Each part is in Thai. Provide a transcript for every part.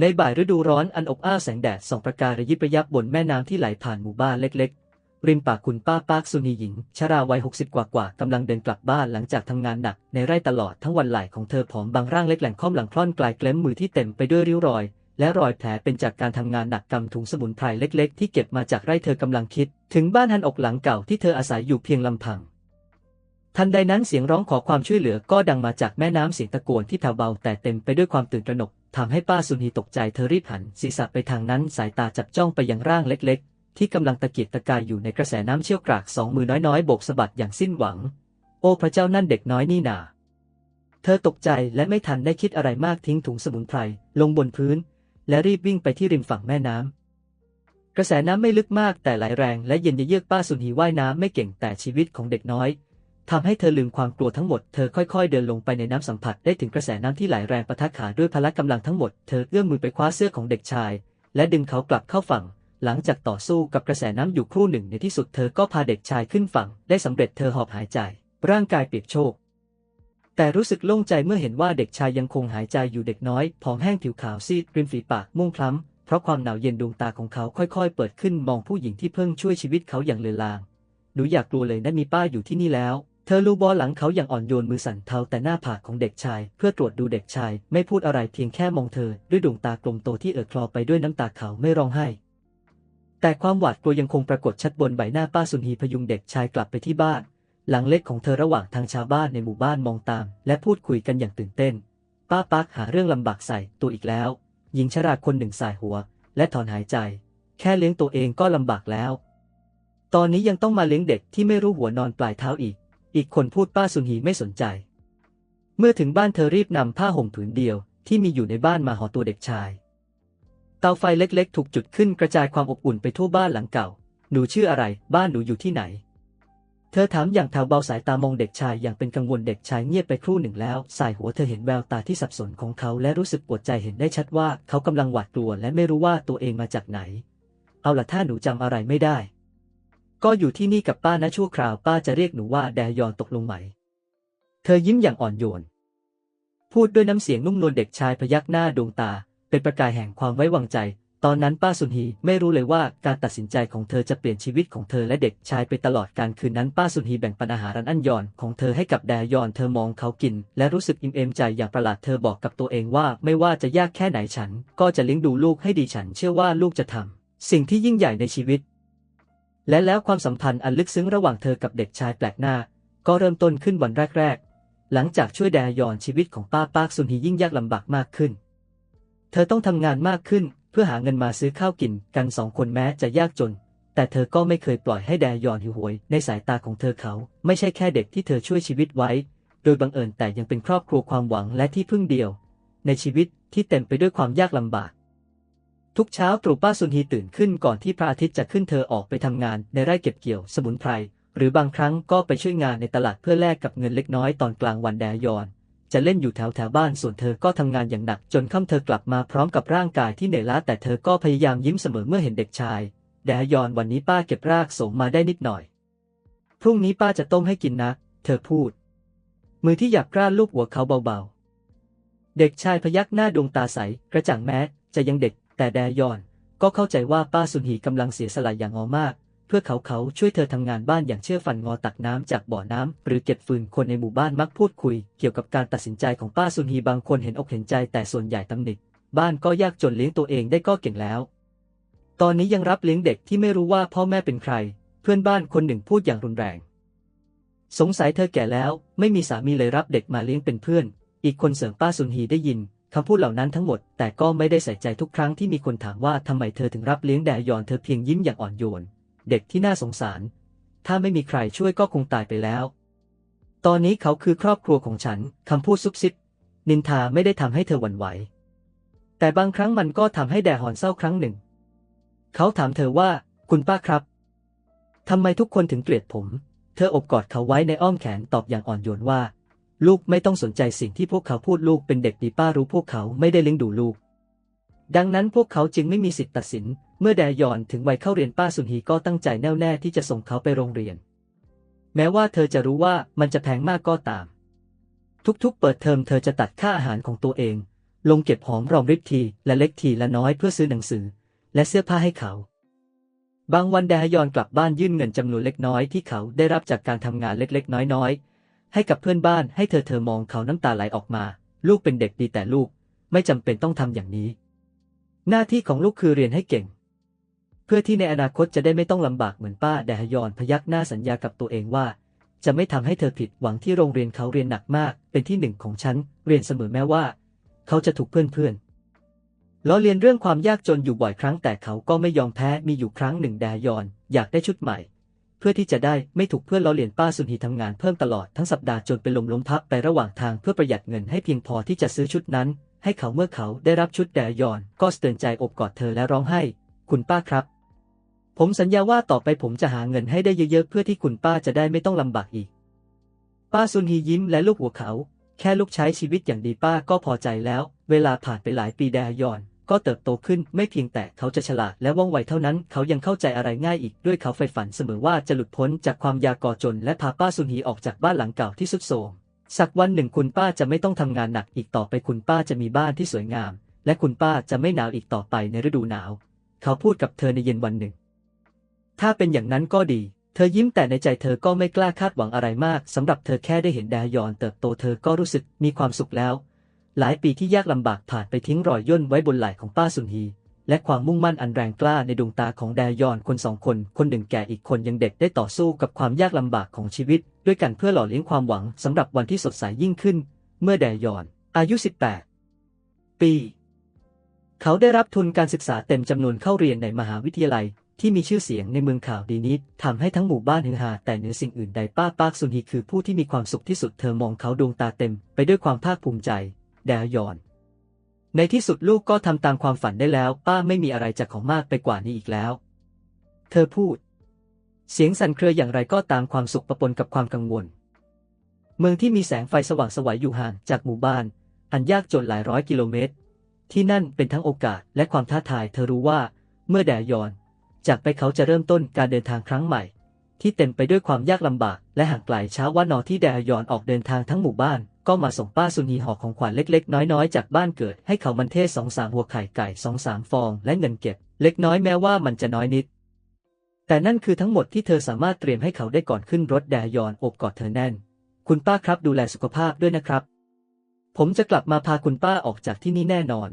ในบ่ายฤดูร้อนอันอบอ้าวแสงแดดส่องประกายระยิบระยับบนแม่น้ำที่ไหลผ่านหมู่บ้านเล็กๆ ริมป่าคุณป้าปากสุนีหญิง ชราวัยหกสิบกว่ากำลังเดินกลับบ้านหลังจากทำงานหนัก ในไร่ตลอดทั้งวันไหลของเธอผอมบางร่างเล็กแหล่งค่อมหลังคล่อนกลายเกล้มมือที่เต็มไปด้วยริ้วรอย และรอยแผลเป็นจากการทำงานหนักกำถุงสมุนไพรเล็ก ๆ ที่เก็บมาจากไร่เธอกำลังคิด ถึงบ้านหันอกหลังเก่าที่เธออาศัยอยู่เพียงลำพังทันใดนั้นเสียงร้องขอความช่วยเหลือก็ดังมาจากแม่น้ำเสียงตะโกนที่แผ่วเบาแต่เต็มไปด้วยความตื่นตระหนก ทำให้ป้าสุนีตกใจเธอรีบหันศีรษะไปทางนั้นสายตาจับจ้องไปยังร่างเล็กๆ ที่กำลังตะเกียกตะกายอยู่ในกระแสน้ำเชี่ยวกรากสองมือน้อยๆโบกสะบัดอย่างสิ้นหวัง โอ้พระเจ้านั่นเด็กน้อยนี่นาเธอตกใจและไม่ทันได้คิดอะไรมากทิ้งถุงสมุนไพรลงบนพื้น และรีบวิ่งไปที่ริมฝั่งแม่น้ำกระแสน้ำไม่ลึกมากแต่ไหลแรงและเย็นเยือกป้าสุนีว่ายน้ำไม่เก่งแต่ชีวิตของเด็กน้อย ทำให้เธอลืมความกลัวทั้งหมด เธอค่อยๆ เดินลงไปในน้ำสัมผัสได้ถึงกระแสน้ำที่ไหลแรงปะทะขาด้วยพละกำลังทั้งหมด เธอเอื้อมมือไปคว้าเสื้อของเด็กชาย และดึงเขากลับเข้าฝั่ง หลังจากต่อสู้กับกระแสน้ำอยู่ครู่หนึ่งในที่สุดเธอก็พาเด็กชายขึ้นฝั่ง ได้สำเร็จเธอหอบหายใจ ร่างกายเปียกโชก แต่รู้สึกโล่งใจเมื่อเห็นว่าเด็กชายยังคงหายใจอยู่เด็กน้อยผอมแห้งผิวขาวซีดริมฝีปากม่วงคล้ำเพราะความหนาวเย็นดวงตาของเขาค่อยๆ เปิดขึ้นมองผู้หญิงที่เพิ่งช่วยชีวิตเขาอย่างเลือลางหนูอยากกลัวเลยนะมีป้าอยู่ที่นี่แล้ว ธอลูบอหลังเขาอย่างอ่อนโยนมือสั่นเทาแต่หน้าผากของเด็กชาย เพื่อตรวจดูเด็กชาย ไม่พูดอะไรเพียงแค่มองเธอ ด้วยดวงตากลมโตที่เอ่อคลอไปด้วยน้ำตาเขาไม่ร้องไห้ แต่ความหวาดกลัวยังคงปรากฏชัดบนใบหน้าป้าสุนีพยุงเด็กชายกลับไปที่บ้าน หลังเล็กของเธอระหว่างทางชาวบ้านในหมู่บ้านมองตาม และพูดคุยกันอย่างตื่นเต้น ป้าปักหาเรื่องลำบากใส่ตัวอีกแล้ว หญิงชราคนหนึ่งสายหัว และถอนหายใจ แค่เลี้ยงตัวเองก็ลำบากแล้ว ตอนนี้ยังต้องมาเลี้ยงเด็กที่ไม่รู้หัวนอนปลายเท้าอีก อีกคนพูดป้าสุนีไม่สนใจ เมื่อถึงบ้านเธอรีบนำผ้าห่มผืนเดียวที่มีอยู่ในบ้านมาห่อตัวเด็กชาย เตาไฟเล็กๆ ถูกจุดขึ้นกระจายความอบอุ่นไปทั่วบ้านหลังเก่า หนูชื่ออะไร บ้านหนูอยู่ที่ไหน เธอถามอย่างแผ่วเบาสายตามองเด็กชายอย่างเป็นกังวลเด็กชายเงียบไปครู่หนึ่งแล้ว สายหัวเธอเห็นแววตาที่สับสนของเขาและรู้สึกปวดใจเห็นได้ชัดว่าเขากำลังหวาดกลัวและไม่รู้ว่าตัวเองมาจากไหน เอาล่ะถ้าหนูจำอะไรไม่ได้ ก็อยู่ที่นี่กับป้านะชั่วคราวป้าจะเรียกหนูว่าแดยอนตกลงไหม เธอยิ้มอย่างอ่อนโยน พูดด้วยน้ำเสียงนุ่มนวลเด็กชายพยักหน้าดวงตา เป็นประกายแห่งความไว้วางใจ ตอนนั้นป้าสุนฮีไม่รู้เลยว่าการตัดสินใจของเธอจะเปลี่ยนชีวิตของเธอและเด็กชายไปตลอดการคืนนั้นป้าสุนฮีแบ่งปันอาหารอันอันยอนของเธอให้กับแดยอนเธอมองเขากิน และรู้สึกอิ่มเอมใจอย่างประหลาดเธอบอกกับตัวเองว่าไม่ว่าจะยากแค่ไหนฉัน ก็จะเลี้ยงดูลูกให้ดีฉัน เชื่อว่าลูกจะทำสิ่งที่ยิ่งใหญ่ในชีวิต และแล้วความสัมพันธ์อันลึกซึ้งระหว่างเธอกับเด็กชายแปลกหน้า ก็เริ่มต้นขึ้นวันแรกๆ หลังจากช่วยแดยอนชีวิตของป้าปากสุนฮียิ่งยากลำบากมากขึ้น เธอต้องทำงานมากขึ้นเพื่อหาเงินมาซื้อข้าวกินกันสองคนแม้จะยากจน แต่เธอก็ไม่เคยปล่อยให้แดยอนหิวโหย ในสายตาของเธอเขา ไม่ใช่แค่เด็กที่เธอช่วยชีวิตไว้ โดยบังเอิญแต่ยังเป็นครอบครัวความหวังและที่พึ่งเดียว ในชีวิตที่เต็มไปด้วยความยากลำบาก ทุกเช้าตรู่ป้าสุนฮีตื่นขึ้นก่อนที่พระอาทิตย์จะขึ้นเธอออกไปทำงานในไร่เก็บเกี่ยวสมุนไพร หรือบางครั้งก็ไปช่วยงานในตลาดเพื่อแลกกับเงินเล็กน้อยตอนกลางวันแดยอน จะเล่นอยู่แถวแถวบ้านส่วนเธอก็ทำงานอย่างหนัก จนค่ำเธอกลับมาพร้อมกับร่างกายที่เหนื่อยล้าแต่เธอก็พยายามยิ้มเสมอเมื่อเห็นเด็กชายแดยอนวันนี้ป้าเก็บรากสมมาได้นิดหน่อย พรุ่งนี้ป้าจะต้มให้กินนะ เธอพูด มือที่หยับกร้าลูบหัวเขาเบาๆ เด็กชายพยักหน้าดวงตาใสกระจ่างแม้จะยังเด็ก แต่แดยอนก็เข้าใจว่าป้าสุนหีกำลังเสียสละอย่างงอมาก เพื่อเขาเขาช่วยเธอทำงานบ้านอย่างเชื่อฟันงอตักน้ำจากบ่อน้ำหรือเก็บฟืนคนในหมู่บ้านมักพูดคุย เกี่ยวกับการตัดสินใจของป้าสุนหีบางคนเห็นอกเห็นใจแต่ส่วนใหญ่ตำหนิบ้านก็ยากจนเลี้ยงตัวเองได้ก็เก่งแล้ว ตอนนี้ยังรับเลี้ยงเด็กที่ไม่รู้ว่าพ่อแม่เป็นใคร เพื่อนบ้านคนหนึ่งพูดอย่างรุนแรง สงสัยเธอแก่แล้ว ไม่มีสามีเลยรับเด็กมาเลี้ยงเป็นเพื่อน อีกคนเสริมป้าสุนฮีได้ยิน คำพูดเหล่านั้นทั้งหมด แต่ก็ไม่ได้ใส่ใจทุกครั้งที่มีคนถามว่าทำไมเธอถึงรับเลี้ยงแดยอนเธอเพียงยิ้มอย่างอ่อนโยน เด็กที่น่าสงสาร ถ้าไม่มีใครช่วยก็คงตายไปแล้ว ตอนนี้เขาคือครอบครัวของฉันคำพูดซุบซิบ นินทาไม่ได้ทำให้เธอหวั่นไหว แต่บางครั้งมันก็ทำให้แดฮอนเศร้าครั้งหนึ่ง เขาถามเธอว่า คุณป้าครับทำไมทุกคนถึงเกลียดผม เธออบกอดเขาไว้ในอ้อมแขนตอบอย่างอ่อนโยนว่า ลูกไม่ต้องสนใจสิ่งที่พวกเขาพูดลูกเป็นเด็กดีป้ารู้พวกเขาไม่ได้เลี้ยงดูลูก ดังนั้นพวกเขาจึงไม่มีสิทธิ์ตัดสิน เมื่อแดยอนถึงวัยเข้าเรียนป้าสุนฮีก็ตั้งใจแน่วแน่ที่จะส่งเขาไปโรงเรียน แม้ว่าเธอจะรู้ว่ามันจะแพงมากก็ตาม ทุกๆ เปิดเทอมเธอจะตัดค่าอาหารของตัวเอง ลงเก็บหอมรอมริบทีและเล็กทีละน้อยเพื่อซื้อหนังสือ และเสื้อผ้าให้เขา บางวันแดฮยอนกลับบ้านยื่นเงินจำนวนเล็กน้อยที่เขาได้รับจากการทำงานเล็กๆ น้อยๆ ให้กับเพื่อนบ้านให้เธอเธอมองเขาน้ำตาไหลออกมา ลูกเป็นเด็กดีแต่ลูกไม่จำเป็นต้องทำอย่างนี้ หน้าที่ของลูกคือเรียนให้เก่ง เพื่อที่ในอนาคตจะได้ไม่ต้องลำบากเหมือนป้าแดฮยอนพยักหน้าสัญญากับตัวเองว่า จะไม่ทำให้เธอผิดหวังที่โรงเรียนเขาเรียนหนักมาก เป็นที่หนึ่งของฉันเรียนเสมอแม้ว่า เขาจะถูกเพื่อนๆล้อเลียนเรื่องความยากจนอยู่บ่อยครั้งแต่เขาก็ไม่ยอมแพ้มีอยู่ครั้งหนึ่งแดยอน อยากได้ชุดใหม่ พื่อที่จะได้ไม่ถูกเพื่อนล้อเลียนป้าสุนฮีทำงานเพิ่มตลอดทั้งสัปดาห์จนเป็นลมล้มพับไประหว่างทางเพื่อประหยัดเงินให้เพียงพอที่จะซื้อชุดนั้น ให้เขาเมื่อเขาได้รับชุดแดยอน ก็เตือนใจอบกอดเธอและร้องไห้ คุณป้าครับ ผมสัญญาว่าต่อไปผมจะหาเงินให้ได้เยอะๆ เพื่อที่คุณป้าจะได้ไม่ต้องลำบากอีก ป้าซุนฮียิ้มและลูกหัวเขา แค่ลูกใช้ชีวิตอย่างดีป้าก็พอใจแล้ว เวลาผ่านไปหลายปีแดยอน ก็เติบโตขึ้นไม่เพียงแต่เขาจะฉลาดและว่องไวเท่านั้น เขายังเข้าใจอะไรง่ายอีกด้วยเขาใฝ่ฝันเสมอว่าจะหลุดพ้นจากความยากอจน และพาป้าซุนฮีออกจากบ้านหลังเก่าที่สุดโทรมสักวันหนึ่งคุณป้าจะไม่ต้องทำงานหนักอีกต่อไปคุณป้าจะมีบ้านที่สวยงาม และคุณป้าจะไม่หนาวอีกต่อไปในฤดูหนาว เขาพูดกับเธอในเย็นวันหนึ่ง ถ้าเป็นอย่างนั้นก็ดี เธอยิ้มแต่ในใจเธอก็ไม่กล้าคาดหวังอะไรมากสำหรับเธอแค่ได้เห็นแดยอนเติบโตเธอก็รู้สึกมีความสุขแล้ว หลายปีที่ยากลำบากผ่านไปทิ้งรอยย่นไว้บนไหล่ของป้าสุนฮี และความมุ่งมั่นอันแรงกล้าในดวงตาของแดยอนคนสองคน คนหนึ่งแก่อีกคนยังเด็กได้ต่อสู้กับความยากลำบากของชีวิต ด้วยกันเพื่อหล่อเลี้ยงความหวังสำหรับวันที่สดใสยิ่งขึ้น เมื่อแดยอน อายุ 18 ปี เขาได้รับทุนการศึกษาเต็มจำนวนเข้าเรียนในมหาวิทยาลัยที่มีชื่อเสียงในเมืองข่าวดีนี้ทำให้ทั้งหมู่บ้านฮือฮาแต่เหนือสิ่งอื่นใดป้าปากซุนฮีคือผู้ที่มีความสุขที่สุดเธอมองเขาดวงตาเต็ม ไปด้วยความภาคภูมิใจ แดยอน ในที่สุดลูกก็ทำตามความฝันได้แล้ว ป้าไม่มีอะไรจะของมากไปกว่านี้อีกแล้ว เธอพูด เสียงสั่นเครืออย่างไรก็ตามความสุขปะปนกับความกังวล เมืองที่มีแสงไฟสว่างสวัยอยู่ห่างจากหมู่บ้าน อันยากจนหลายร้อยกิโลเมตร ที่นั่นเป็นทั้งโอกาสและความท้าทาย เธอรู้ว่าเมื่อแดยอน จากไปเขาจะเริ่มต้นการเดินทางครั้งใหม่ที่เต็มไปด้วยความยากลำบากและห่างไกลเช้าวันนอที่แดยอนออกเดินทางทั้งหมู่บ้าน ก็มาส่งป้าซุนีห่อของขวัญเล็ก ๆ น้อยๆ จากบ้านเกิด ให้เขามันเทศสองสามหัวไข่ไก่สองสามฟอง และเงินเก็บ เล็กน้อยแม้ว่ามันจะน้อยนิด แต่นั่นคือทั้งหมดที่เธอสามารถเตรียมให้เขาได้ก่อนขึ้นรถแดยอนอบกอดเธอแน่น คุณป้าครับดูแลสุขภาพด้วยนะครับ ผมจะกลับมาพาคุณป้าออกจากที่นี่แน่นอน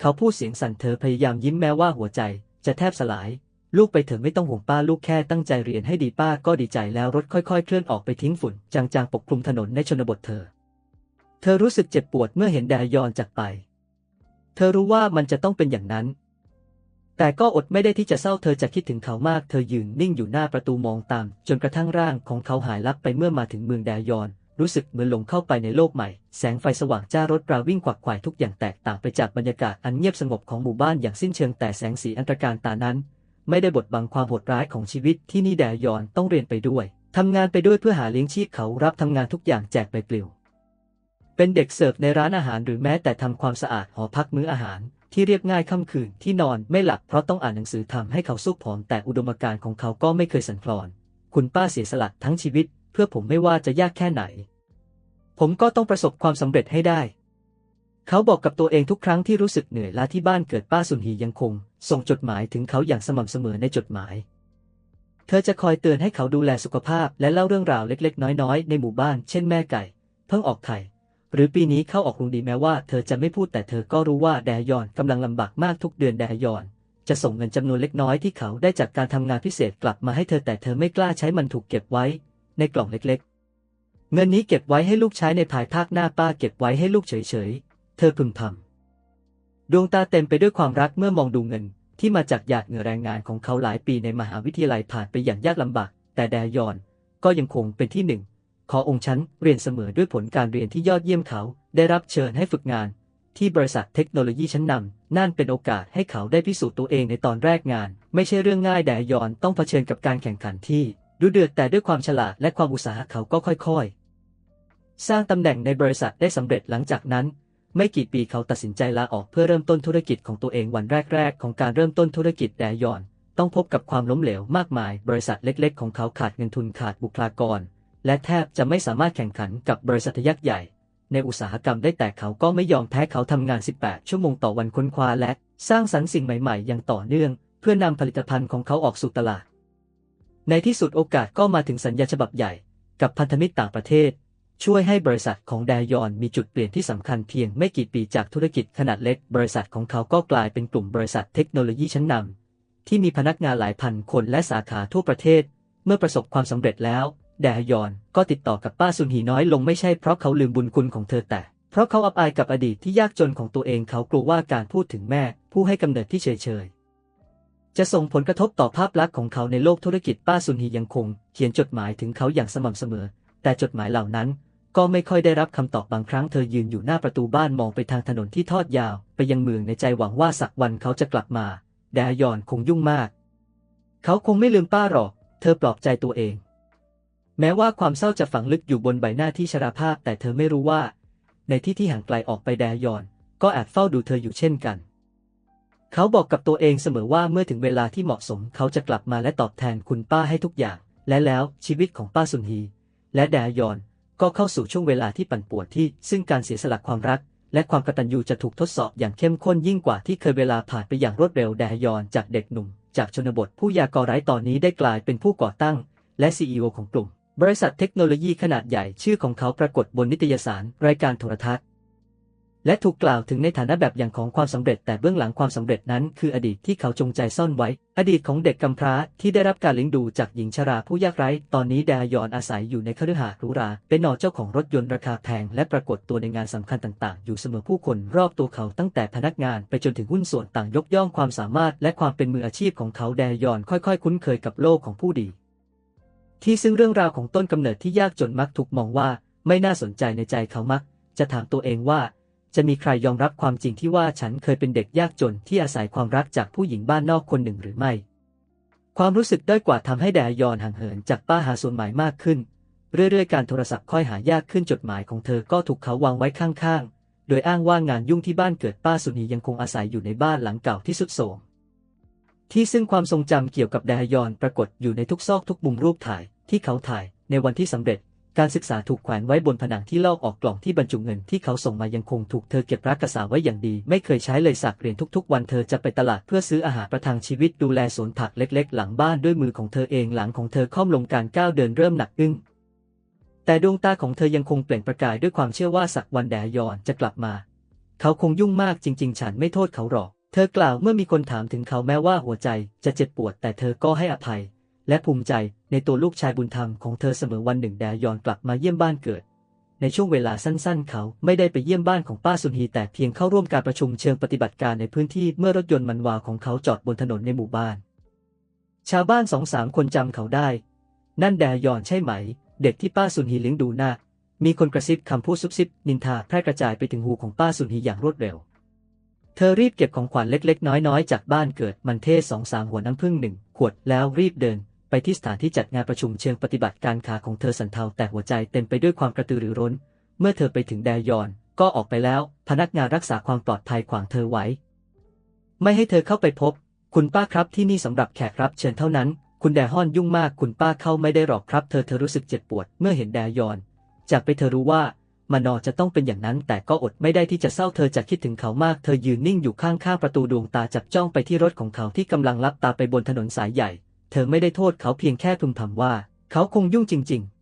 เขาพูดเสียงสั่นเธอพยายามยิ้มแม้ว่าหัวใจ จะแทบสลาย ลูกไปเถอะไม่ต้องห่วงป้าลูกแค่ตั้งใจเรียนให้ดีป้าก็ดีใจแล้วรถค่อย ๆ เคลื่อนออกไปทิ้งฝุ่นจางๆปกคลุมถนนในชนบทเธอ เธอรู้สึกเจ็บปวดเมื่อเห็นแดยอนจากไป เธอรู้ว่ามันจะต้องเป็นอย่างนั้น แต่ก็อดไม่ได้ที่จะเศร้าเธอจะคิดถึงเขามาก เธอยืนนิ่งอยู่หน้าประตูมองตาม จนกระทั่งร่างของเขาหายลับไปเมื่อมาถึงเมืองแดยอน รู้สึกเหมือนหลงเข้าไปในโลกใหม่ แสงไฟสว่างจ้ารถราวิ่งขวักไขว่ทุกอย่างแตกต่างไปจากบรรยากาศอันเงียบสงบของหมู่บ้านอย่างสิ้นเชิงแต่แสงสีอันตรการตานั้น ไม่ได้บดบังความโหดร้ายของชีวิตที่นี่แดยอนต้องเรียนไปด้วยทำงานไปด้วยเพื่อหาเลี้ยงชีพเขารับทำงานทุกอย่างแจกใบปลิว เป็นเด็กเสิร์ฟในร้านอาหารหรือแม้แต่ทำความสะอาดหอพักมื้ออาหาร ที่เรียบง่ายค่ำคืนที่นอนไม่หลับเพราะต้องอ่านหนังสือทำให้เขาสู้ผอมแต่อุดมการณ์ของเขาก็ไม่เคยสั่นคลอน คุณป้าเสียสละทั้งชีวิต เพื่อผมไม่ว่าจะยากแค่ไหน ผมก็ต้องประสบความสำเร็จให้ได้ เขาบอกกับตัวเองทุกครั้งที่รู้สึกเหนื่อยล้าที่บ้านเกิดป้าสุนฮียังคง ส่งจดหมายถึงเขาอย่างสม่ำเสมอในจดหมายเธอจะคอยเตือนให้เขาดูแลสุขภาพและเล่าเรื่องราวเล็กๆ น้อยๆ ในหมู่บ้าน เช่นแม่ไก่ เพิ่งออกไข่ หรือปีนี้เข้าออกโรงดีแม้ว่าเธอจะไม่พูดแต่เธอก็รู้ว่าแดยอนกำลังลำบากมากทุกเดือนแดยอนจะส่งเงินจำนวนเล็กน้อยที่เขาได้จากการทำงานพิเศษกลับมาให้เธอแต่เธอไม่กล้าใช้มันถูกเก็บไว้ ในกล่องเล็กๆ เงินนี้เก็บไว้ให้ลูกใช้ในภายภาคหน้าป้าเก็บไว้ให้ลูกเฉยๆ เธอพึมพำดวงตาเต็มไปด้วยความรักเมื่อมองดูเงิน ที่มาจากหยาดเหงื่อแรงงานของเขาหลายปีในมหาวิทยาลัยผ่านไปอย่างยากลำบากแต่แดยอนก็ยังคงเป็นที่หนึ่ง ขอองค์ชั้นเรียนเสมอด้วยผลการเรียนที่ยอดเยี่ยมเขา ได้รับเชิญให้ฝึกงาน ที่บริษัทเทคโนโลยีชั้นนำนั่นเป็นโอกาสให้เขาได้พิสูจน์ตัวเองในตอนแรกงาน ไม่ใช่เรื่องง่ายแดยอนต้องเผชิญกับการแข่งขันที่ดุเดือดแต่ด้วยความฉลาดและความอุตสาหะเขาก็ค่อยๆ สร้างตำแหน่งในบริษัทได้สำเร็จหลังจากนั้น ไม่กี่ปีเขาตัดสินใจลาออกเพื่อเริ่มต้นธุรกิจของตัวเองวันแรกๆ ของการเริ่มต้นธุรกิจแดยอน ต้องพบกับความล้มเหลวมากมาย บริษัทเล็ก ๆ ของเขาขาดเงินทุนขาดบุคลากร และแทบจะไม่สามารถแข่งขันกับบริษัทยักษ์ใหญ่ ในอุตสาหกรรมได้แต่เขาก็ไม่ยอมแพ้เขาทำงาน 18 ชั่วโมงต่อวันค้นคว้าและสร้างสรรค์สิ่งใหม่ๆ อย่างต่อเนื่อง เพื่อนำผลิตภัณฑ์ของเขาออกสู่ตลาด ในที่สุดโอกาสก็มาถึงสัญญาฉบับใหญ่ กับพันธมิตรต่างประเทศ ช่วยให้บริษัทของแดยอนมีจุดเปลี่ยนที่สำคัญเพียงไม่กี่ปีจากธุรกิจขนาดเล็ก บริษัทของเขาก็กลายเป็นกลุ่มบริษัทเทคโนโลยีชั้นนำที่มีพนักงานหลายพันคนและสาขาทั่วประเทศ เมื่อประสบความสำเร็จแล้ว แดฮยอนก็ติดต่อกับป้าซุนฮีน้อยลงไม่ใช่เพราะเขาลืมบุญคุณของเธอแต่ เพราะเขาอับอายกับอดีตที่ยากจนของตัวเองเขากลัวว่าการพูดถึงแม่ ผู้ให้กำเนิดที่เฉยเฉยจะส่งผลกระทบต่อภาพลักษณ์ของเขาในโลกธุรกิจป้าซุนฮียังคง เขียนจดหมายถึงเขาอย่างสม่ำเสมอ แต่จดหมายเหล่านั้น ก็ไม่ค่อยได้รับคำตอบบางครั้งเธอยืนอยู่หน้าประตูบ้านมองไปทางถนนที่ทอดยาว ไปยังเมืองในใจหวังว่าสักวันเขาจะกลับมา แดฮยอนคงยุ่งมาก เขาคงไม่ลืมป้าหรอก เธอปลอบใจตัวเอง แม้ว่าความเศร้าจะฝังลึกอยู่บนใบหน้าที่ชราภาพ แต่เธอไม่รู้ว่า ในที่ที่ห่างไกลออกไปแดยอน ก็แอบเฝ้าดูเธออยู่เช่นกัน เขาบอกกับตัวเองเสมอว่าเมื่อถึงเวลาที่เหมาะสมเขาจะกลับมาและตอบแทนคุณป้าให้ทุกอย่าง และแล้วชีวิตของป้าสุนฮี และแดยอนก็เข้าสู่ช่วงเวลาที่ปั่นป่วนที่ ซึ่งการเสียสละความรัก และความกตัญญูจะถูกทดสอบอย่างเข้มข้นยิ่งกว่าที่เคยเวลาผ่านไปอย่างรวดเร็วแดยอนจากเด็กหนุ่ม จากชนบทผู้ยากรไร้ตอนนี้ได้กลายเป็นผู้ก่อตั้ง และ CEO ของกลุ่ม บริษัทเทคโนโลยีขนาดใหญ่ชื่อของเขาปรากฏบนนิตยสาร รายการโทรทัศน์ และถูกกล่าวถึงในฐานะแบบอย่างของความสำเร็จ แต่เบื้องหลังความสำเร็จนั้น คืออดีตที่เขาจงใจซ่อนไว้ อดีตของเด็กกำพร้าที่ได้รับการเลี้ยงดูจากหญิงชราผู้ยากไร้ ตอนนี้แดยอนอาศัยอยู่ในคฤหาสน์หรูหรา เป็นหนอเจ้าของรถยนต์ราคาแพง และปรากฏตัวในงานสำคัญต่าง ๆ อยู่เสมอผู้คนรอบตัวเขาตั้งแต่พนักงานไปจนถึงหุ้นส่วนต่างยกย่องความสามารถ และความเป็นมืออาชีพของเขาแดยอนค่อย ๆ คุ้นเคยกับโลกของผู้ดี ที่ซึ่งเรื่องราวของต้นกำเนิดที่ยากจนมักถูกมองว่าไม่น่าสนใจในใจเขามัก จะถามตัวเองว่า จะมีใครยอมรับความจริงที่ว่าฉันเคยเป็นเด็กยากจนที่อาศัยความรักจากผู้หญิงบ้านนอกคนหนึ่งหรือไม่ ความรู้สึกด้อยกว่าทำให้แดยอนห่างเหินจากป้าหาส่วนหมายมากขึ้น เรื่อยๆการโทรศัพท์ค่อยหายากขึ้นจดหมายของเธอก็ถูกเขาวางไว้ข้างๆ โดยอ้างว่างานยุ่งที่บ้านเกิดป้าสุนียังคงอาศัยอยู่ในบ้านหลังเก่าที่สุดโทรม ที่ซึ่งความทรงจำเกี่ยวกับแดฮยอนปรากฏอยู่ในทุกซอกทุกมุมรูปถ่ายที่เขาถ่ายในวันที่สำเร็จ การศึกษาถูกแขวนไว้บนผนังที่ลอกออกกล่องที่บรรจุเงินที่เขาส่งมายังคงถูกเธอเก็บรักษาไว้อย่างดี ไม่เคยใช้เลยสักเหรียญทุกๆ วันเธอจะไปตลาดเพื่อซื้ออาหารประทังชีวิตดูแลสวนผักเล็กๆ หลังบ้านด้วยมือของเธอเองหลังของเธอค่อมลงการก้าวเดินเริ่มหนักอึ้งแต่ดวงตาของเธอยังคงเปล่งประกายด้วยความเชื่อว่าสักวันแดยอนจะกลับมา เขาคงยุ่งมากจริง ๆ ฉันไม่โทษเขาหรอก เธอกล่าวเมื่อมีคนถามถึงเขาแม้ว่าหัวใจจะเจ็บปวด แต่เธอก็ให้อภัย และภูมิใจในตัวลูกชายบุญธรรมของเธอเสมอวันหนึ่งแดยอนกลับมาเยี่ยมบ้านเกิด ในช่วงเวลาสั้นๆ เขาไม่ได้ไปเยี่ยมบ้านของป้าสุนฮีแต่เพียงเข้าร่วมการประชุมเชิงปฏิบัติการในพื้นที่เมื่อรถยนต์มันวาของเขาจอดบนถนนในหมู่บ้าน ชาวบ้านสองสามคนจำเขาได้ นั่นแดยอนใช่ไหม เด็กที่ป้าสุนฮีเลี้ยงดูน่ามีคนกระซิบคำพูดซุบซิบนินทาแพร่กระจายไปถึงหูของป้าสุนฮีอย่างรวดเร็ว ธอรีบเก็บของขวัญเล็ก ๆ น้อยๆ จากบ้านเกิดมันเทศสองสามหัวน้ำผึ้งหนึ่งขวดแล้วรีบเดิน ไปที่สถานที่จัดงานประชุมเชิงปฏิบัติการขาของเธอสันเทาแต่หัวใจเต็มไปด้วยความกระตือรือร้น เมื่อเธอไปถึงแดยอน ก็ออกไปแล้ว พนักงานรักษาความปลอดภัยขวางเธอไว้ ไม่ให้เธอเข้าไปพบ คุณป้าครับที่นี่สำหรับแขกรับเชิญเท่านั้น คุณแดฮอนยุ่งมากคุณป้าเข้าไม่ได้หรอกครับ เธอเธอรู้สึกเจ็บปวดเมื่อเห็นแดยอน จากไปเธอรู้ว่า มานอจะต้องเป็นอย่างนั้น แต่ก็อดไม่ได้ที่จะเศร้าเธอจะคิดถึงเขามาก เธอยืนนิ่งอยู่ข้างๆประตูดวงตาจับจ้องไปที่รถของเขาที่กำลังลับตาไปบนถนนสายใหญ่ เธอไม่ได้โทษเขาเพียงแค่พึมพำว่า เขาคงยุ่งจริง ๆ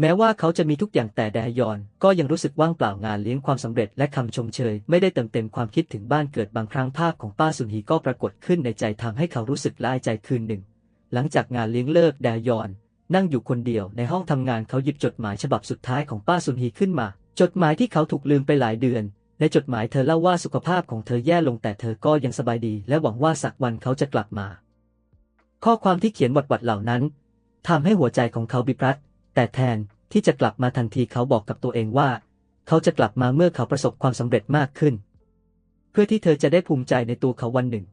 แม้ว่าเขาจะมีทุกอย่างแต่แดยอน ก็ยังรู้สึกว่างเปล่างานเลี้ยงความสำเร็จและคำชมเชย ไม่ได้เติมเต็มความคิดถึงบ้านเกิดบางครั้งภาพของป้าสุนฮีก็ปรากฏขึ้นในใจทำให้เขารู้สึกละอายใจคืนหนึ่ง หลังจากงานเลี้ยงเลิกแดยอน นั่งอยู่คนเดียวในห้องทำงานเขาหยิบจดหมายฉบับสุดท้ายของป้าสุนฮีขึ้นมา จดหมายที่เขาถูกลืมไปหลายเดือน ในจดหมายเธอเล่าว่าสุขภาพของเธอแย่ลงแต่เธอก็ยังสบายดี และหวังว่าสักวันเขาจะกลับมา ข้อความที่เขียนวัดๆเหล่านั้นทำให้หัวใจของเขาบิบรัดแต่แทนที่จะกลับมาทันทีเขาบอกกับตัวเองว่า เขาจะกลับมาเมื่อเขาประสบความสำเร็จมากขึ้น เพื่อที่เธอจะได้ภูมิใจในตัวเขาวันหนึ่ง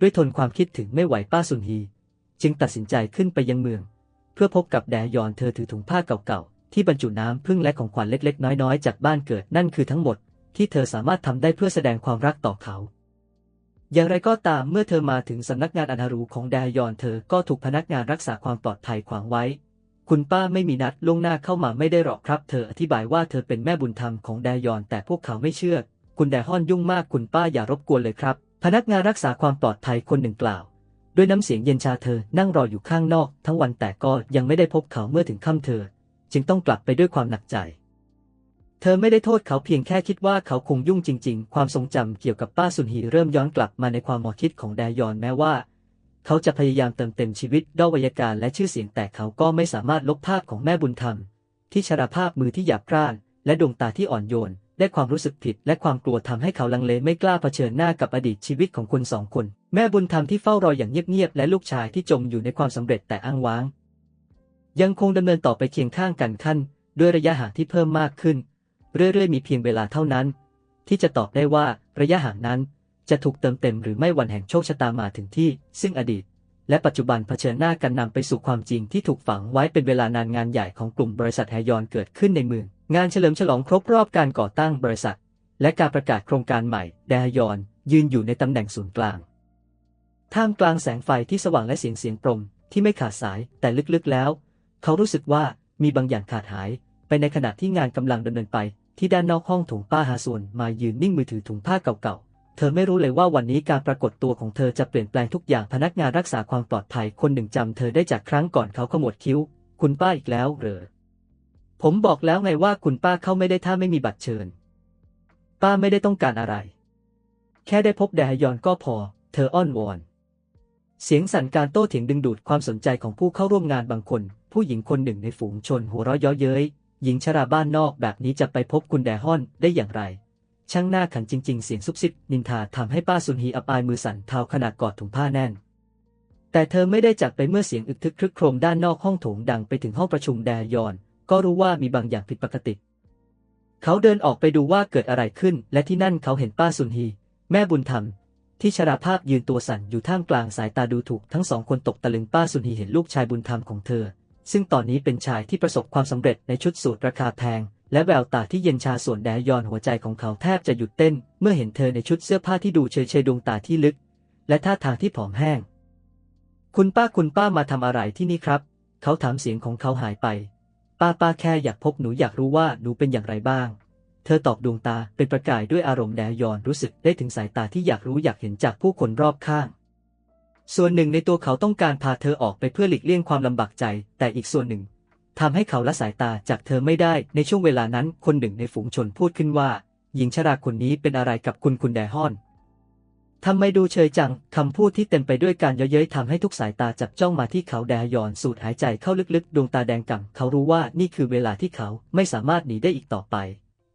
ด้วยทนความคิดถึงไม่ไหวป้าสุนฮี จึงตัดสินใจขึ้นไปยังเมือง พื่อพบกับแดยอนเธอถือถุงผ้าเก่าๆ ที่บรรจุน้ำพึ่งและของขวัญเล็กๆ น้อยๆ จากบ้านเกิดนั่นคือทั้งหมด ที่เธอสามารถทำได้เพื่อแสดงความรักต่อเขา อย่างไรก็ตามเมื่อเธอมาถึงสำนักงานอนารูของแดยอนเธอก็ถูกพนักงานรักษาความปลอดภัยขวางไว้ คุณป้าไม่มีนัดล่วงหน้าเข้ามาไม่ได้หรอกครับ เธออธิบายว่าเธอเป็นแม่บุญธรรมของแดยอนแต่พวกเขาไม่เชื่อ คุณแดฮอนยุ่งมากคุณป้าอย่ารบกวนเลยครับ พนักงานรักษาความปลอดภัยคนหนึ่งกล่าว ด้วยน้ำเสียงเย็นชาเธอนั่งรออยู่ข้างนอก ทั้งวันแต่ก็ยังไม่ได้พบเขาเมื่อถึงค่ำเธอ จึงต้องกลับไปด้วยความหนักใจ เธอไม่ได้โทษเขาเพียงแค่คิดว่าเขาคงยุ่งจริง ๆ ความทรงจำเกี่ยวกับป้าสุนฮีเริ่มย้อนกลับมาในความหมอคิดของแดยอนแม้ว่า เขาจะพยายามเติมเต็มชีวิตด้วยวัยการและชื่อเสียงแต่เขาก็ไม่สามารถลบภาพของแม่บุญธรรม ที่ชราภาพมือที่หยาบกร้านและดวงตาที่อ่อนโยน และความรู้สึกผิดและความกลัวทำให้เขาลังเลไม่กล้าเผชิญหน้ากับอดีตชีวิตของคนสองคน แม่บุญธรรมที่เฝ้ารออย่างเงียบๆและลูกชายที่จมอยู่ในความสำเร็จแต่อ้างว้าง ยังคงดำเนินต่อไปเคียงข้างกันขั้น ด้วยระยะห่างที่เพิ่มมากขึ้น เรื่อยๆมีเพียงเวลาเท่านั้น ที่จะตอบได้ว่าระยะห่างนั้นจะถูกเติมเต็มหรือไม่วันแห่งโชคชะตามาถึงที่ ซึ่งอดีต และปัจจุบันเผชิญหน้ากันนำไปสู่ความจริงที่ถูกฝังไว้เป็นเวลานานงานใหญ่ของกลุ่มบริษัทแฮยอนเกิดขึ้นในเมือง งานเฉลิมฉลองครบรอบการก่อตั้งบริษัท และการประกาศโครงการใหม่แดฮยอน ยืนอยู่ในตำแหน่งศูนย์กลาง ท่ามกลางแสงไฟที่สว่างและเสียงเสียงปรมที่ไม่ขาดสายแต่ลึกๆแล้ว เขารู้สึกว่ามีบางอย่างขาดหาย ไปในขณะที่งานกำลังดำเนินไป ที่ด้านนอกห้องโถงป้าฮาส่วนมายืนนิ่งมือถือถุงผ้าเก่าๆ เธอไม่รู้เลยว่าวันนี้การปรากฏตัวของเธอจะเปลี่ยนแปลงทุกอย่างพนักงานรักษาความปลอดภัยคนหนึ่งจำเธอได้จากครั้งก่อนเขาขมวดคิ้ว คุณป้าอีกแล้วเหรอ ผมบอกแล้วไงว่าคุณป้าเข้าไม่ได้ถ้าไม่มีบัตรเชิญ ป้าไม่ได้ต้องการอะไร แค่ได้พบแดฮยอนก็พอ เธออ้อนวอน เสียงสั่นการโต้เถียงดึงดูดความสนใจของผู้เข้าร่วมงานบางคน ผู้หญิงคนหนึ่งในฝูงชนหัวเราะเย้อเย้ย หญิงชราบ้านนอกแบบนี้จะไปพบคุณแดฮอนได้อย่างไร ช่างหน้าขันจริง ๆ เสียงซุบซิบนินทาทำให้ป้าสุนฮีอับอายมือสั่นเท้าขนาดกอดถุงผ้าแน่นแต่เธอไม่ได้จากไปเมื่อเสียงอึกทึกครึกโครมด้านนอกห้องโถงดังไปถึงห้องประชุมแดยอน ก็รู้ว่ามีบางอย่างผิดปกติ เขาเดินออกไปดูว่าเกิดอะไรขึ้น และที่นั่นเขาเห็นป้าสุนฮี แม่บุญธรรม ที่ชราภาพยืนตัวสั่นอยู่ท่ามกลางสายตาดูถูกทั้งสองคนตกตะลึงป้าสุนฮีเห็นลูกชายบุญธรรมของเธอ ซึ่งตอนนี้เป็นชายที่ประสบความสำเร็จในชุดสูทราคาแพงและแววตาที่เย็นชาส่วนแดยอนหัวใจของเขาแทบจะหยุดเต้น เมื่อเห็นเธอในชุดเสื้อผ้าที่ดูเฉยเฉยดวงตาที่ลึก และท่าทางที่ผอมแห้ง คุณป้าคุณป้ามาทำอะไรที่นี่ครับ เขาถามเสียงของเขาหายไป ป้าป้าแค่อยากพบหนูอยากรู้ว่าหนูเป็นอย่างไรบ้าง เธอตอบดวงตาเป็นประกายด้วยอารมณ์แดยอนรู้สึกได้ถึงสายตาที่อยากรู้อยากเห็นจากผู้คนรอบข้าง ส่วนหนึ่งในตัวเขาต้องการพาเธอออกไปเพื่อหลีกเลี่ยงความลำบากใจ แต่อีกส่วนหนึ่งทำให้เขาละสายตาจากเธอไม่ได้ในช่วงเวลานั้นคนหนึ่งในฝูงชนพูดขึ้นว่า หญิงชราคนนี้เป็นอะไรกับคุณคุณแดฮอน ทำไมดูเฉยจัง คำพูดที่เต็มไปด้วยการเย้ยเย้ยทำให้ทุกสายตาจับจ้องมาที่เขาแดยอนสูดหายใจเข้าลึกๆ ดวงตาแดงก่ำเขารู้ว่านี่คือเวลาที่เขาไม่สามารถหนีได้อีกต่อไป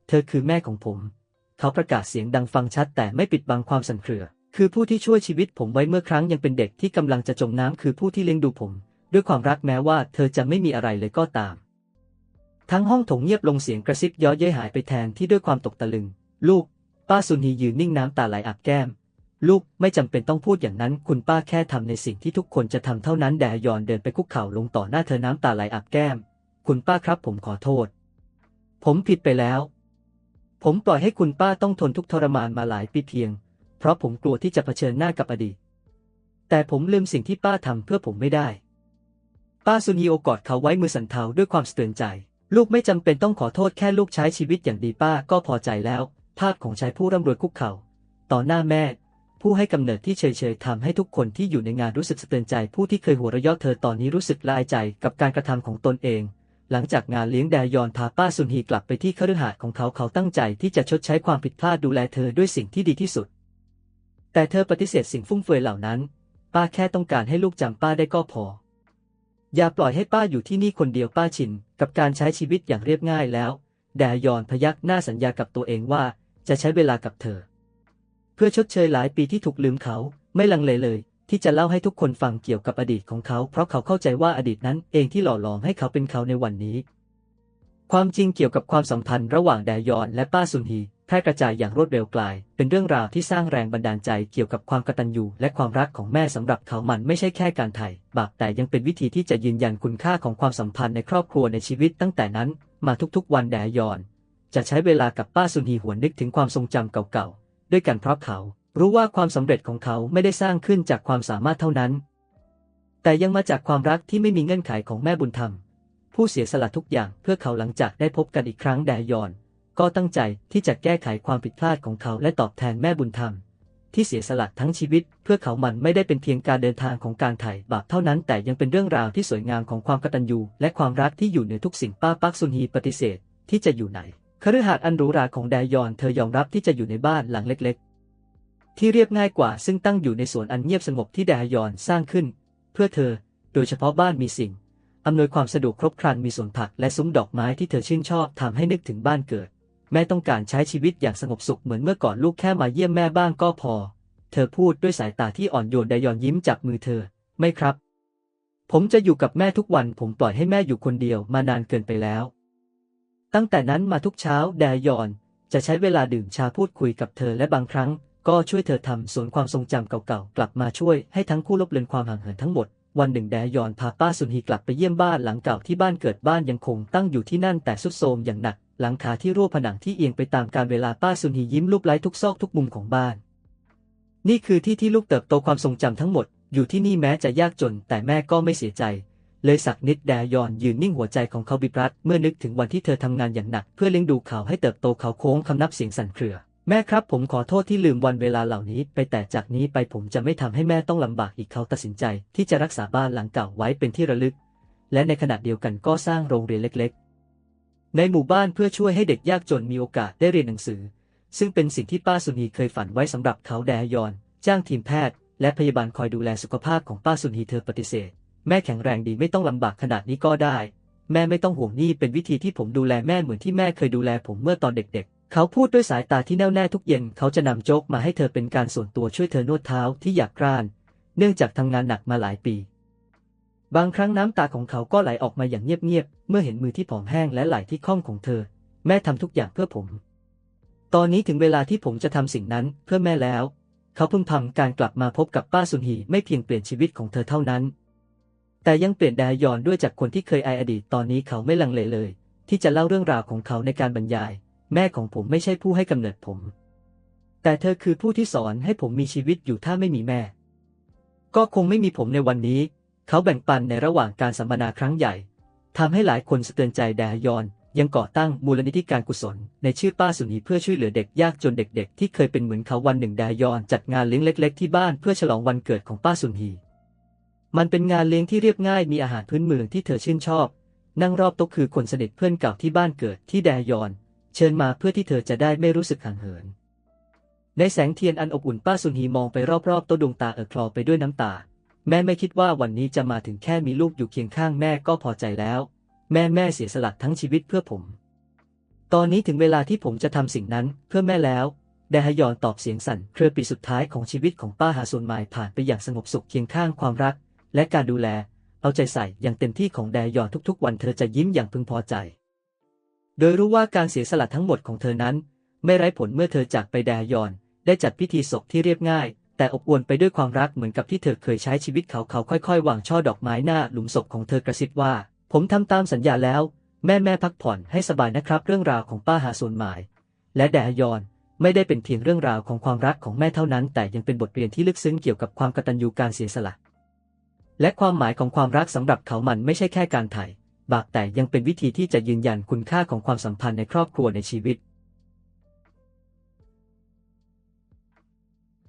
เธอคือแม่ของผม เขาประกาศเสียงดังฟังชัดแต่ไม่ปิดบังความสั่นเครือ คือผู้ที่ช่วยชีวิตผมไว้เมื่อครั้งยังเป็นเด็กที่กำลังจะจมน้ำคือผู้ที่เลี้ยงดูผม ด้วยความรักแม้ว่าเธอจะไม่มีอะไรเลยก็ตาม ทั้งห้องโถงเงียบลงเสียงกระซิบย้อเย้ยหายไปแทนที่ด้วยความตกตะลึง ลูก ป้าซุนฮียืนนิ่งน้ำตาไหลอาบแก้ม ลูกไม่จำเป็นต้องพูดอย่างนั้น คุณป้าแค่ทำในสิ่งที่ทุกคนจะทำเท่านั้นแดยอนเดินไปคุกเข่าลงต่อหน้าเธอน้ำตาไหลอาบแก้ม คุณป้าครับผมขอโทษ ผมผิดไปแล้ว ผมปล่อยให้คุณป้าต้องทนทุกทรมานมาหลายปีเพียง เพราะผมกลัวที่จะเผชิญหน้ากับอดีต แต่ผมลืมสิ่งที่ป้าทำเพื่อผมไม่ได้ ป้าซุนีโอกอดเขาไว้มือสั่นเทาด้วยความสะเตือนใจ ลูกไม่จำเป็นต้องขอโทษแค่ลูกใช้ชีวิตอย่างดีป้าก็พอใจแล้ว ภาพของชายผู้ร่ำรวยคุกเข่าต่อหน้าแม่ ผู้ให้กำเนิดที่เฉยๆทำให้ทุกคนที่อยู่ในงานรู้สึกสะเตือนใจ ผู้ที่เคยหัวเราะเยาะเธอตอนนี้รู้สึกละอายใจกับการกระทำของตนเอง หลังจากงานเลี้ยงแดยอนพาป้าซุนฮีกลับไปที่คฤหาสน์ของเขาเขาตั้งใจที่จะชดใช้ความผิดพลาดดูแลเธอด้วยสิ่งที่ดีที่สุด แต่เธอปฏิเสธสิ่งฟุ่มเฟือยเหล่านั้น ป้าแค่ต้องการให้ลูกจำป้าได้ก็พอ อย่าปล่อยให้ป้าอยู่ที่นี่คนเดียวป้าชินกับการใช้ชีวิตอย่างเรียบง่ายแล้ว แดยอนพยักหน้าสัญญากับตัวเองว่าจะใช้เวลากับเธอ เพื่อชดเชยหลายปีที่ถูกลืมเขา ไม่ลังเลเลย ที่จะเล่าให้ทุกคนฟังเกี่ยวกับอดีตของเขา เพราะเขาเข้าใจว่าอดีตนั้นเองที่หล่อหลอมให้เขาเป็นเขาในวันนี้ ความจริงเกี่ยวกับความสัมพันธ์ระหว่างแดยอนและป้าซุนฮีแพร่กระจายอย่างรวดเร็วกลาย เป็นเรื่องราวที่สร้างแรงบันดาลใจเกี่ยวกับความกตัญญูและความรักของแม่สำหรับเขามันไม่ใช่แค่การไถ่บาปแต่ยังเป็นวิธีที่จะยืนยันคุณค่าของความสัมพันธ์ในครอบครัวในชีวิตตั้งแต่นั้น มาทุกๆวันแดยอน จะใช้เวลากับป้าซุนฮีหวนนึกถึงความทรงจำเก่าๆ ด้วยกันเพราะเขา รู้ว่าความสำเร็จของเขาไม่ได้สร้างขึ้นจากความสามารถเท่านั้น แต่ยังมาจากความรักที่ไม่มีเงื่อนไขของแม่บุญธรรม ผู้เสียสละทุกอย่างเพื่อเขาหลังจากได้พบกันอีกครั้งแดยอน ก็ตั้งใจที่จะแก้ไขความผิดพลาดของเขาและตอบแทนแม่บุญธรรม ที่เสียสละทั้งชีวิต เพื่อเขามันไม่ได้เป็นเพียงการเดินทางของการไถ่บาปเท่านั้น แต่ยังเป็นเรื่องราวที่สวยงามของความกตัญญูและความรักที่อยู่เหนือทุกสิ่งป้าปักซุนฮีปฏิเสธที่จะอยู่ไหน คฤหาสน์อันหรูหราของแดยอนเธอยอมรับที่จะอยู่ในบ้านหลังเล็กๆ ที่เรียบง่ายกว่าซึ่งตั้งอยู่ในสวนอันเงียบสงบที่แดยอนสร้างขึ้น เพื่อเธอโดยเฉพาะบ้านมีสิ่งอำนวยความสะดวกครบครันมีสวนผักและซุ้มดอกไม้ที่เธอชื่นชอบทำให้นึกถึงบ้านเกิด แม่ต้องการใช้ชีวิตอย่างสงบสุขเหมือนเมื่อก่อนลูกแค่มาเยี่ยมแม่บ้างก็พอ เธอพูดด้วยสายตาที่อ่อนโยนไดยอนยิ้มจับมือเธอ ไม่ครับ ผมจะอยู่กับแม่ทุกวันผมปล่อยให้แม่อยู่คนเดียวมานานเกินไปแล้ว ตั้งแต่นั้นมาทุกเช้าแดยอน จะใช้เวลาดื่มชาพูดคุยกับเธอและบางครั้ง ก็ช่วยเธอทำสวนความทรงจำเก่าๆ กลับมาช่วยให้ทั้งคู่ลบเลือนความห่างเหินทั้งหมด วันหนึ่งแดยอนพาป้าสุนฮีกลับไปเยี่ยมบ้านหลังเก่าที่บ้านเกิดบ้านยังคงตั้งอยู่ที่นั่นแต่สุดโทรมอย่างหนัก หลังคาที่รั่วผนังที่เอียงไปตามกาลเวลาป้าสุนฮียิ้มลูบไล้ทุกซอกทุกมุมของบ้าน นี่คือที่ที่ลูกเติบโตความทรงจำทั้งหมด อยู่ที่นี่แม้จะยากจน แต่แม่ก็ไม่เสียใจ เลยสักนิดแดยอนยืนนิ่งหัวใจของเขาบิบรัดเมื่อนึกถึงวันที่เธอทำงานอย่างหนัก เพื่อเลี้ยงดูเขาให้เติบโตเขาโค้งคำนับเสียงสั่นเครือ แม่ครับผมขอโทษที่ลืมวันเวลาเหล่านี้ ไปแต่จากนี้ไปผมจะไม่ทำให้แม่ต้องลำบากอีกเขาตัดสินใจ ที่จะรักษาบ้านหลังเก่าไว้เป็นที่ระลึก และในขณะเดียวกันก็สร้างโรงเรียนเล็ก ๆ ในหมู่บ้านเพื่อช่วยให้เด็กยากจนมีโอกาสได้เรียนหนังสือ ซึ่งเป็นสิ่งที่ป้าสุนีเคยฝันไว้สำหรับเขาแดยอน จ้างทีมแพทย์ และพยาบาลคอยดูแลสุขภาพของป้าสุนีเธอปฏิเสธ แม่แข็งแรงดีไม่ต้องลำบากขนาดนี้ก็ได้ แม่ไม่ต้องห่วงนี่เป็นวิธีที่ผมดูแลแม่เหมือนที่แม่เคยดูแลผมเมื่อตอนเด็ก ๆ เขาพูดด้วยสายตาที่แน่วแน่ทุกเย็นเขาจะนำโจ๊กมาให้เธอเป็นการส่วนตัวช่วยเธอนวดเท้าที่อยากกร้าน เนื่องจากทำงานหนักมาหลายปี บางครั้งน้ำตาของเขาก็ไหลออกมาอย่างเงียบๆเมื่อเห็นมือที่ผอมแห้งและไหล่ที่คล่องของเธอ แม่ทำทุกอย่างเพื่อผม ตอนนี้ถึงเวลาที่ผมจะทำสิ่งนั้นเพื่อแม่แล้ว เขาพึมพำการกลับมาพบกับป้าสุนฮีไม่เพียงเปลี่ยนชีวิตของเธอเท่านั้น แต่ยังเปลี่ยนแดยอนด้วยจากคนที่เคยอายอดีตตอนนี้เขาไม่ลังเลเลย ที่จะเล่าเรื่องราวของเขาในการบรรยาย แม่ของผมไม่ใช่ผู้ให้กำเนิดผม แต่เธอคือผู้ที่สอนให้ผมมีชีวิตอยู่ถ้าไม่มีแม่ ก็คงไม่มีผมในวันนี้ เขาแบ่งปันในระหว่างการสัมมนาครั้งใหญ่ทำให้หลายคนสะเตือนใจแดยอนยังก่อตั้งมูลนิธิการกุศล ในชื่อป้าสุนีเพื่อช่วยเหลือเด็กยากจนเด็กๆ ที่เคยเป็นเหมือนเขาวันหนึ่งแดยอนจัดงานเลี้ยงเล็ก ๆ ที่บ้านเพื่อฉลองวันเกิดของป้าสุนี มันเป็นงานเลี้ยงที่เรียบง่ายมีอาหารพื้นเมืองที่เธอชื่นชอบ นั่งรอบโต๊ะคือคนสนิทเพื่อนเก่าที่บ้านเกิดที่แดยอน เชิญมาเพื่อที่เธอจะได้ไม่รู้สึกห่างเหิน ในแสงเทียนอันอบอุ่นป้าสุนีมองไปรอบๆโต๊ะดวงตาเอ่อคลอไปด้วยน้ำตา แม่ไม่คิดว่าวันนี้จะมาถึงแค่มีลูกอยู่เคียงข้างแม่ก็พอใจแล้ว แม่แม่เสียสละทั้งชีวิตเพื่อผม ตอนนี้ถึงเวลาที่ผมจะทำสิ่งนั้นเพื่อแม่แล้วแดฮยอนตอบเสียงสั่น เครือปีสุดท้ายของชีวิตของป้าหาส่วนหมายผ่านไปอย่างสงบสุขเคียงข้างความรัก และการดูแล เอาใจใส่อย่างเต็มที่ของแดยอนทุกๆ วันเธอจะยิ้มอย่างพึงพอใจ โดยรู้ว่าการเสียสละทั้งหมดของเธอนั้น ไม่ไร้ผลเมื่อเธอจากไปแดยอน ได้จัดพิธีศพที่เรียบง่าย แต่อบอวลไปด้วยความรักเหมือนกับที่เธอเคยใช้ชีวิตเขาเขาค่อยๆวางช่อดอกไม้หน้าหลุมศพของเธอกระซิบว่า ผมทำตามสัญญาแล้ว แม่แม่พักผ่อนให้สบายนะครับ เรื่องราวของป้าหาส่วนหมาย และแดยอนไม่ได้เป็นเพียงเรื่องราวของความรักของแม่เท่านั้น แต่ยังเป็นบทเรียนที่ลึกซึ้งเกี่ยวกับความกตัญญูการเสียสละ และความหมายของความรักสำหรับเขามันไม่ใช่แค่การถ่ายบากแต่ยังเป็นวิธีที่จะยืนยันคุณค่าของความสัมพันธ์ในครอบครัวในชีวิต